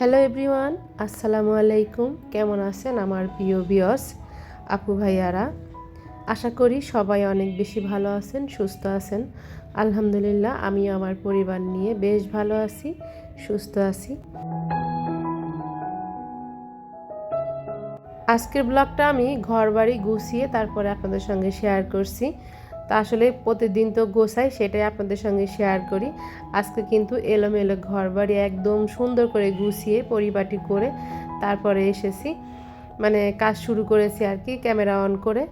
Hello everyone, আসসালামু আলাইকুম। কেমন আছেন আমার প্রিয় বিয়স আপু ভাইয়ারা? আশা করি সবাই অনেক বেশি ভালো আছেন, সুস্থ আছেন। আলহামদুলিল্লাহ আমি আমার পরিবার নিয়ে বেশ ভালো আছি, সুস্থ আছি। আজকের ব্লগটা আমি ঘর বাড়ি গুছিয়ে তারপরে আপনাদের সঙ্গে শেয়ার করছি। তা আসলে প্রতিদিন তো গোছাই, সেটাই আপনাদের সঙ্গে শেয়ার করি। আজকে কিন্তু এলোমেলো ঘর বাড়ি একদম সুন্দর করে গুছিয়ে পরিপাটি করে তারপরে এসেছি। মানে কাজ শুরু করেছি আর কি, ক্যামেরা অন করে।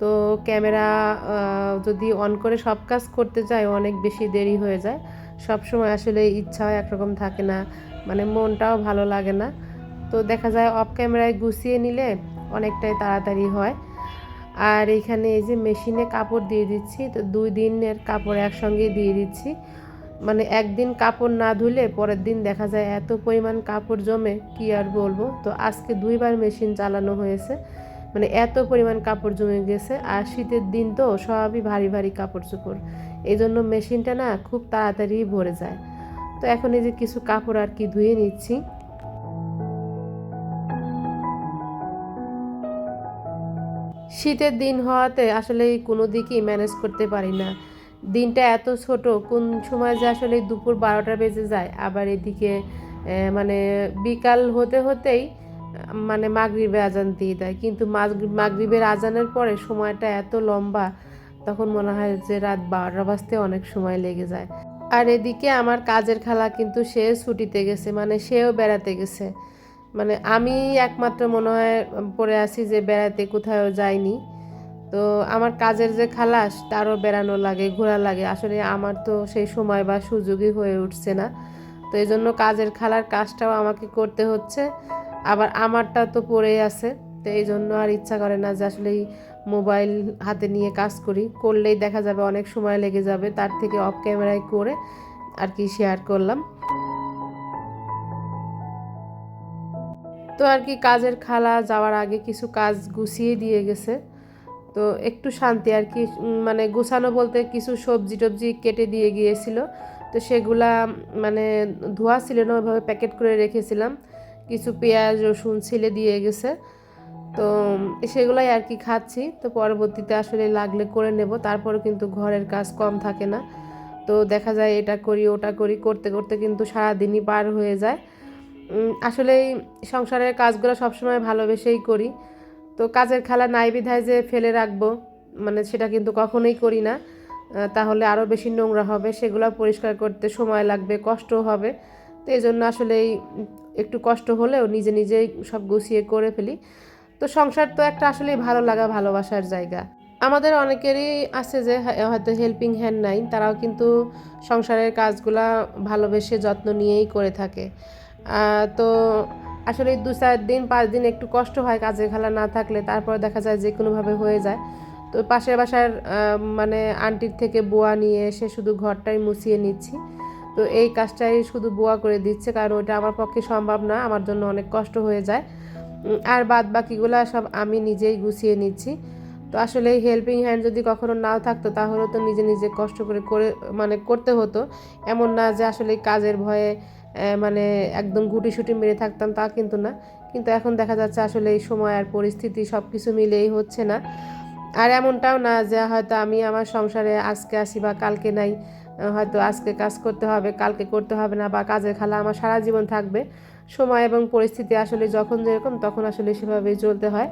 তো ক্যামেরা যদি অন করে সব কাজ করতে যাই, অনেক বেশি দেরি হয়ে যায়। সব সময় আসলে ইচ্ছাও একরকম থাকে না মানে মনটাও ভালো লাগে না। তো দেখা যায় অফ ক্যামেরায় গুছিয়ে নিলে অনেকটাই তাড়াতাড়ি হয়। আর এইখানে এই যে মেশিনে কাপড় দিয়ে দিচ্ছি, তো দুই দিনের কাপড় একসঙ্গে দিয়ে দিচ্ছি। মানে একদিন কাপড় না ধুলে পরের দিন দেখা যায় এত পরিমাণ কাপড় জমে, কি আর বলব? তো আজকে দুইবার মেশিন চালানো হয়েছে। মানে এত পরিমাণ কাপড় জমে গেছে, আর শীতের দিন তো সবই ভারী ভারী কাপড় চোপড়। এই জন্য মেশিনটা না খুব তাড়াতাড়ি ভরে যায়। তো এখন এই যে কিছু কাপড় আর কি ধুয়ে নিচ্ছি। শীতের দিন হওয়াতে আসলে কোনো দিকই ম্যানেজ করতে পারি না। দিনটা এত ছোট, কোন সময় যে আসলে দুপুর বারোটা বেজে যায়, আবার এদিকে মানে বিকাল হতে হতেই মানে মাগরিবে আজান দিয়ে দেয়। কিন্তু মাগরিবের আজানের পরে সময়টা এত লম্বা, তখন মনে হয় যে রাত বারোটা বাজতে অনেক সময় লেগে যায়। আর এদিকে আমার কাজের খালা কিন্তু সে ছুটিতে গেছে মানে সেও বেড়াতে গেছে। মানে আমি একমাত্র মনে হয় পড়ে আছি যে বেড়াতে, কোথাও যাইনি। তো আমার কাজের যে খালাস, তারও বেড়ানো লাগে, ঘোরা লাগে। আসলে আমার তো সেই সময় বা সুযোগই হয়ে উঠছে না। তো এই জন্য কাজের খালার কাজটাও আমাকে করতে হচ্ছে। আবার আমারটা তো পড়েই আছে। তো এই জন্য আর ইচ্ছা করে না যে আসলে মোবাইল হাতে নিয়ে কাজ করি। করলেই দেখা যাবে অনেক সময় লেগে যাবে। তার থেকে অফ ক্যামেরায় করে আর কি শেয়ার করলাম। তো আর কি কাজের খালা যাওয়ার আগে কিছু কাজ গুছিয়ে দিয়ে গেছে। তো একটু শান্তি আর কি মানে গুছানো বলতে কিছু সবজি টবজি কেটে দিয়ে গিয়েছিল। তো সেগুলা মানে ধোয়া ছিল না, ওইভাবে প্যাকেট করে রেখেছিলাম। কিছু পেঁয়াজ, রসুন ছিলে দিয়ে গেছে। তো সেগুলাই আর কি খাচ্ছি। তো পরবর্তীতে আসলে লাগলে করে নেব তারপরে কিন্তু ঘরের কাজ কম থাকে না। তো দেখা যায় এটা করি, ওটা করি, করতে করতে কিন্তু সারাদিনই পার হয়ে যায়। আসলে সংসারের কাজগুলো সবসময় ভালোবেসেই করি। তো কাজের খেলা নাই বিধায় যে ফেলে রাখব মানে সেটা কিন্তু কখনোই করি না। তাহলে আরও বেশি নোংরা হবে, সেগুলো পরিষ্কার করতে সময় লাগবে কষ্ট হবে। তো এই জন্য আসলে একটু কষ্ট হলেও নিজে নিজেই সব গুছিয়ে করে ফেলি। তো সংসার তো একটা আসলে ভালো লাগা, ভালোবাসার জায়গা। আমাদের অনেকেরই আছে যে হয়তো হেল্পিং হ্যান্ড নাই, তারাও কিন্তু সংসারের কাজগুলা ভালোবেসে যত্ন নিয়েই করে থাকে। তো আসলে দু চার দিন, পাঁচ দিন একটু কষ্ট হয় কাজের খেলা না থাকলে, তারপর দেখা যায় যে কোনোভাবে হয়ে যায়। তো পাশের বাসার মানে আন্টির থেকে বোয়া নিয়ে এসে শুধু ঘরটাই মুছিয়ে নিচ্ছি। তো এই কাজটাই শুধু বোয়া করে দিচ্ছে, কারণ ওইটা আমার পক্ষে সম্ভব না, আমার জন্য অনেক কষ্ট হয়ে যায়। আর বাদ বাকিগুলো সব আমি নিজেই গুছিয়ে নিচ্ছি। তো আসলে এই হেল্পিং হ্যান্ড যদি কখনো নাও থাকতো, তাহলে তো নিজে নিজে কষ্ট করে করে মানে করতে হতো। এমন না যে আসলে কাজের ভয়ে মানে একদম গুটি সুটি মেরে থাকতাম তা কিন্তু না। কিন্তু এখন দেখা যাচ্ছে আসলে এই সময় আর পরিস্থিতি সব কিছু মিলেই হচ্ছে না। আর এমনটাও না যে হয়তো আমি আমার সংসারে আজকে আসি বা কালকে নাই হয়তো আজকে কাজ করতে হবে, কালকে করতে হবে না বা কাজের খালা আমার সারা জীবন থাকবে। সময় এবং পরিস্থিতি আসলে যখন যেরকম তখন আসলে সেভাবেই চলতে হয়।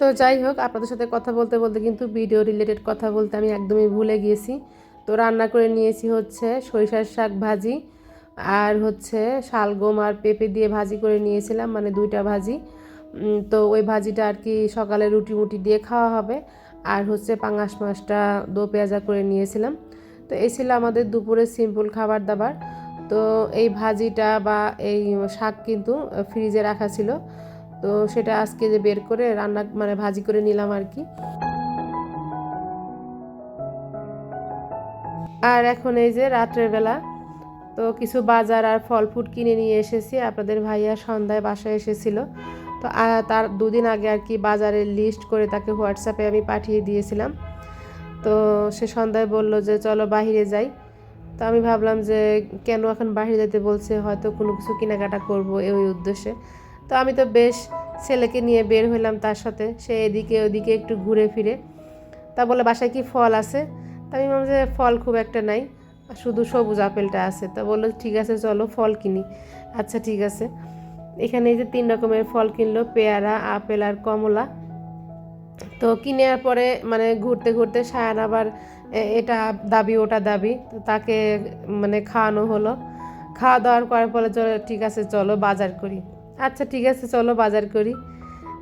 তো যাই হোক, আপনাদের সাথে কথা বলতে বলতে কিন্তু ভিডিও রিলেটেড কথা বলতে আমি একদমই ভুলে গিয়েছি। তো রান্না করে নিয়েছি হচ্ছে সরিষার শাক ভাজি আর হচ্ছে শালগম আর পেঁপে দিয়ে ভাজি করে নিয়েছিলাম মানে দুইটা ভাজি। তো ওই ভাজিটা আর কি সকালে রুটি মুটি দিয়ে খাওয়া হবে। আর হচ্ছে পাঙাশ মাছটা দো পেঁয়াজা করে নিয়েছিলাম। তো এই ছিল আমাদের দুপুরে সিম্পল খাবার দাবার। তো এই ভাজিটা বা এই শাক কিন্তু ফ্রিজে রাখা ছিল। তো সেটা আজকে যে বের করে রান্না মানে ভাজি করে নিলাম আর কি। আর এখন এই যে রাত্রের বেলা, তো কিছু বাজার আর ফল ফুড কিনে নিয়ে এসেছি। আপনাদের ভাইয়া সন্ধ্যায় বাসায় এসেছিল। তো তার দুদিন আগে আর কি বাজারের লিস্ট করে তাকে হোয়াটসঅ্যাপে আমি পাঠিয়ে দিয়েছিলাম। তো সে সন্ধ্যায় বলল যে, চলো বাহিরে যাই। তো আমি ভাবলাম যে, কেন এখন বাইরে যেতে বলছে? হয়তো কোনো কিছু কেনাকাটা করব এই উদ্দেশ্যে। তো আমি তো বেশ ছেলেকে নিয়ে বের হইলাম তার সাথে। সে এদিকে ওদিকে একটু ঘুরে ফিরে। তা বলে, বাসায় কি ফল আছে? তা আমি ভাবলাম যে ফল খুব একটা নাই শুধু সবুজ আপেলটা আছে। তা বলল, ঠিক আছে, চলো ফল কিনি। আচ্ছা ঠিক আছে। এখানে এই যে তিন রকমের ফল কিনলো, পেয়ারা, আপেল আর কমলা। তো কিনে কিনার পরে মানে ঘুরতে ঘুরতে সায়ান আবার এটা দাবি, ওটা দাবি, তো তাকে মানে খাওয়ানো হলো। খাওয়া দাওয়ার করার পরে চলো, ঠিক আছে, চলো বাজার করি। আচ্ছা ঠিক আছে, চলো বাজার করি।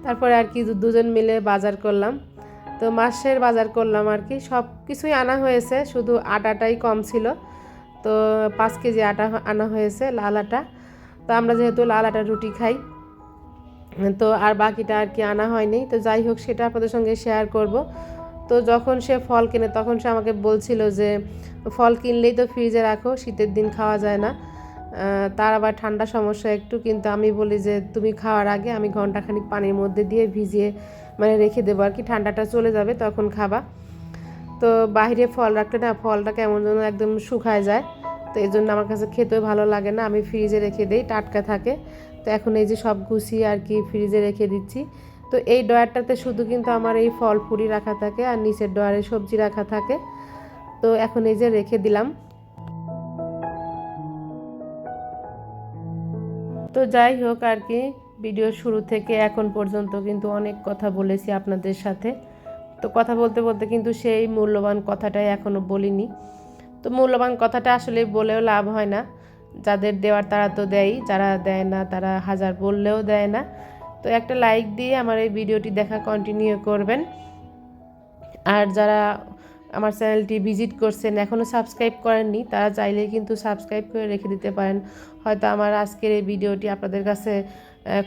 তারপরে আর কি দুজন মিলে বাজার করলাম। তো মাসের বাজার করলাম আর কি। সব কিছুই আনা হয়েছে, শুধু আটাটাই কম ছিল। তো পাঁচ কেজি আটা আনা হয়েছে লাল আটা। তো আমরা যেহেতু লাল আটা রুটি খাই, তো আর বাকিটা আর কি আনা হয়নি। তো যাই হোক, সেটা আপনাদের সঙ্গে শেয়ার করব। তো যখন সে ফল কিনে, তখন সে আমাকে বলছিল যে, ফল কিনলেই তো ফ্রিজে রাখো, শীতের দিন খাওয়া যায় না। তার আবার ঠান্ডা সমস্যা একটু, কিন্তু আমি বলি যে, তুমি খাওয়ার আগে আমি ঘন্টাখানিক পানির মধ্যে দিয়ে ভিজিয়ে মানে রেখে দেবো আর কি, ঠান্ডাটা চলে যাবে তখন খাবা। তো বাইরে ফল রাখলে না ফলটা কেমন যেন একদম শুকায় যায়, তো এই জন্য আমার কাছে খেতেও ভালো লাগে না, আমি ফ্রিজে রেখে দিই, টাটকা থাকে। তো এখন এই যে সব গুছিয়ে আর কি ফ্রিজে রেখে দিচ্ছি। তো এই ডয়ারটাতে শুধু কিন্তু আমার এই ফল ফুরি রাখা থাকে আর নিচের ডয়ারে সবজি রাখা থাকে। তো এখন এই যে রেখে দিলাম। তো যাই হোক আর কি ভিডিও শুরু থেকে এখন পর্যন্ত কিন্তু অনেক কথা বলেছি আপনাদের সাথে। তো কথা বলতে বলতে কিন্তু সেই মূল্যবান কথাটাই এখনও বলিনি। তো মূল্যবান কথাটা আসলে বলেও লাভ হয় না। যাদের দেওয়ার তারা তো দেয়ই যারা দেয় না তারা হাজার বললেও দেয় না। তো একটা লাইক দিয়ে আমার এই ভিডিওটি দেখা কন্টিনিউ করবেন। আর যারা আমার চ্যানেলটি ভিজিট করছেন এখনও সাবস্ক্রাইব করেননি, তারা চাইলেই কিন্তু সাবস্ক্রাইব করে রেখে দিতে পারেন। হয়তো আমার আজকের এই ভিডিওটি আপনাদের কাছে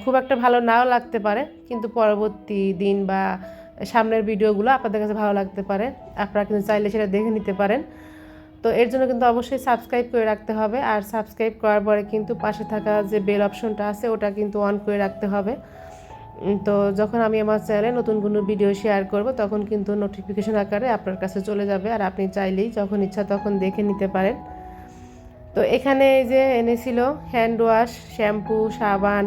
খুব একটা ভালো নাও লাগতে পারে, কিন্তু পরবর্তী দিন বা সামনের ভিডিওগুলো আপনাদের কাছে ভালো লাগতে পারে, আপনারা কিন্তু চাইলে সেটা দেখে নিতে পারেন। তো এর জন্য কিন্তু অবশ্যই সাবস্ক্রাইব করে রাখতে হবে, আর সাবস্ক্রাইব করার পরে কিন্তু পাশে থাকা যে বেল অপশনটা আছে, ওটা কিন্তু অন করে রাখতে হবে। তো যখন আমি আমার চ্যানেলে নতুন কোনো ভিডিও শেয়ার করব, তখন কিন্তু নোটিফিকেশন আকারে আপনার কাছে চলে যাবে, আর আপনি চাইলেই যখন ইচ্ছা তখন দেখে নিতে পারেন। তো এখানে এই যে এনেছিল হ্যান্ড ওয়াশ শ্যাম্পু সাবান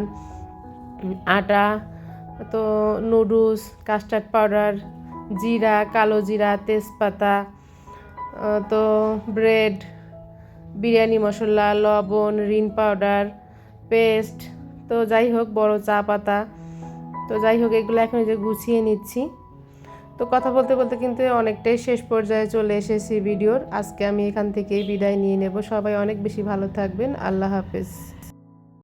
আটা, তো নুডলস কাস্টার্ড পাউডার জিরা, কালো জিরা, তেজপাতা তো ব্রেড বিরিয়ানি মশলা, লবণ, রিন পাউডার পেস্ট তো যাই হোক, বড় চা পাতা। তো যাই হোক, এগুলো এখন যে গুছিয়ে নিচ্ছি। তো কথা বলতে বলতে কিন্তু অনেকটাই শেষ পর্যায়ে চলে এসেছি ভিডিওর। আজকে আমি এখান থেকেই বিদায় নিয়ে নেব। সবাই অনেক বেশি ভালো থাকবেন। আল্লাহ হাফেজ।